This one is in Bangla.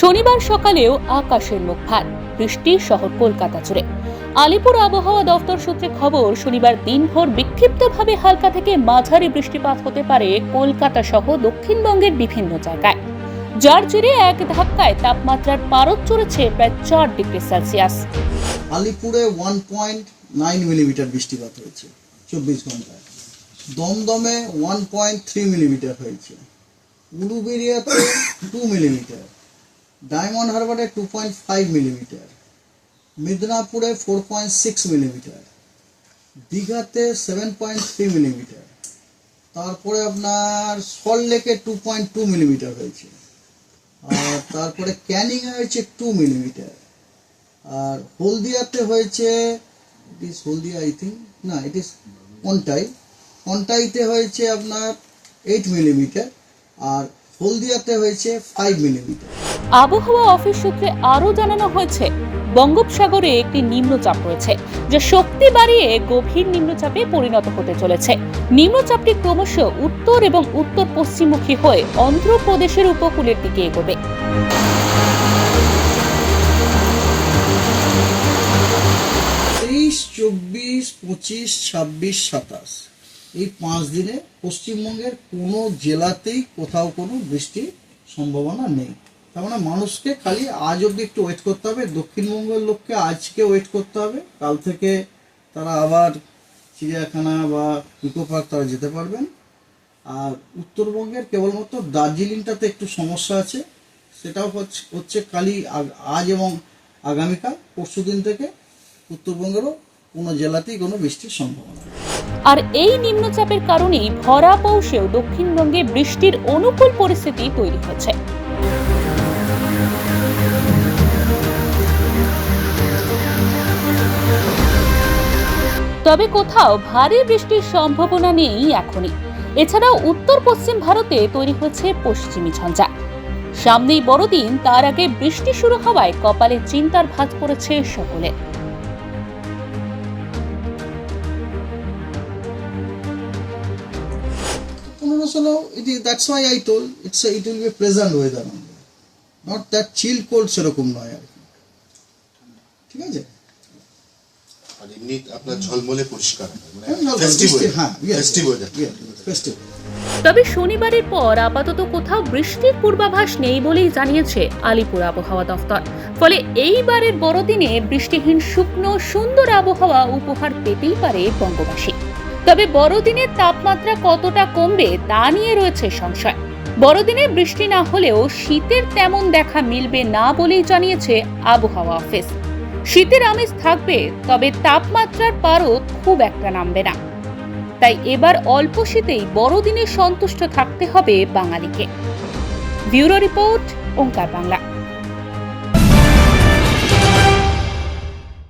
শনিবার সকালেও আকাশের মুখ ভার বৃষ্টি শহর কলকাতা জুড়ে। আলিপুর আবহাওয়া দফতর সূত্রে খবর, শনিবার দিনভর বিক্ষিপ্তভাবে হালকা থেকে মাঝারি বৃষ্টিপাত হতে পারে কলকাতা সহ দক্ষিণবঙ্গের বিভিন্ন জায়গায়। যার জেরে এক ধাক্কায় তাপমাত্রার পারদ চড়েছে প্রায় চার ডিগ্রি সেলসিয়াস। আলিপুরে ওয়ান পয়েন্ট নাইন মিলিমিটার বৃষ্টিপাত হয়েছে চব্বিশ ঘন্টায়। দমদমে ওয়ান পয়েন্ট থ্রি মিলিমিটার হয়েছে। উলুবেরিয়াতে টু মিলিমিটার ডায়মন্ড হারবারে টু পয়েন্ট ফাইভ মিলিমিটার, মিদনাপুরে ফোর পয়েন্ট সিক্স মিলিমিটার, দীঘাতে সেভেন পয়েন্ট থ্রি মিলিমিটার, তারপরে আপনার সল্ট লেকে টু পয়েন্ট টু মিলিমিটার হয়েছে, আর তারপরে ক্যানিংয়ে হয়েছে টু মিলিমিটার, আর হলদিয়াতে হয়েছে it is Haldia I think না ইট ইস কন্টাই কন্টাইতে হয়েছে আপনার এইট মিলিমিটার, আর হলদিয়াতে হয়েছে ফাইভ মিলিমিটার। আবহাওয়া অফিস সূত্রে আরও জানানো হয়েছে, বঙ্গোপসাগরে একটি নিম্নচাপ রয়েছে, যা শক্তি বাড়িয়ে গভীর নিম্নচাপে পরিণত হতে চলেছে। নিম্নচাপটি ক্রমশ উত্তর এবং উত্তর পশ্চিমমুখী হয়ে অন্ধ্রপ্রদেশের উপকূলের দিকে এগোবে। তেইশ, চব্বিশ, পঁচিশ, ছাব্বিশ, সাতাশ। এই পাঁচ দিনে পশ্চিমবঙ্গের কোনো জেলাতেই কোথাও কোনো বৃষ্টির সম্ভাবনা নেই। তার মানে মানুষকে খালি আজ অবধি একটু ওয়েট করতে হবে। দক্ষিণবঙ্গের লোককে আজকে ওয়েট করতে হবে। কাল থেকে তারা আবার চিড়িয়াখানা বা ইকো পার্ক তারা যেতে পারবেন। আর উত্তরবঙ্গের কেবলমাত্র দার্জিলিংটাতে একটু সমস্যা আছে। সেটাও হচ্ছে হচ্ছে খালি আজ এবং আগামীকাল, পরশু দিন থেকে উত্তরবঙ্গেরও কোনো জেলাতেই কোনো বৃষ্টির সম্ভাবনা। আর এই নিম্নচাপের কারণেই ভরা পৌষেও দক্ষিণবঙ্গে বৃষ্টির অনুকূল পরিস্থিতি তৈরি হয়েছে তবে কোথাও ভারী বৃষ্টির সম্ভাবনা নেই এখনই। এছাড়াও উত্তর পশ্চিম ভারতে তৈরি হয়েছে পশ্চিমী ঝঞ্ঝা। সামনেই বড়দিন তার আগে বৃষ্টি শুরু হওয়ায় কপালে চিন্তার ভাঁজ পড়েছে সকলের পনেরো ষোলো it is that's why I told it's a, not that chill cold সেরকম নয় আর কি। ঠিক আছে? আর এমনি আপনার ঝলমলে পরিষ্কার মানে হ্যাঁ, হ্যাঁ তবে শনিবারের পর আপাতত কোথাও বৃষ্টির পূর্বাভাস নেই বলেই জানিয়েছে আলিপুর আবহাওয়া দফতর। ফলে এইবারের বড়দিনে বৃষ্টিহীন শুকনো সুন্দর আবহাওয়া উপহার পেতেই পারে বঙ্গবাসী। তবে বড়দিনের তাপমাত্রা কতটা কমবে তা নিয়ে রয়েছে সংশয়। বড়দিনে বৃষ্টি না হলেও শীতের তেমন দেখা মিলবে না বলেই জানিয়েছে আবহাওয়া অফিস। শীতের আমেজ থাকবে, তবে তাপমাত্রার পারদ খুব একটা নামবে না। তাই এবার অল্প শীতেই বড়দিনে সন্তুষ্ট থাকতে হবে বাঙালিকে। Bureau report, Onkar Bangla.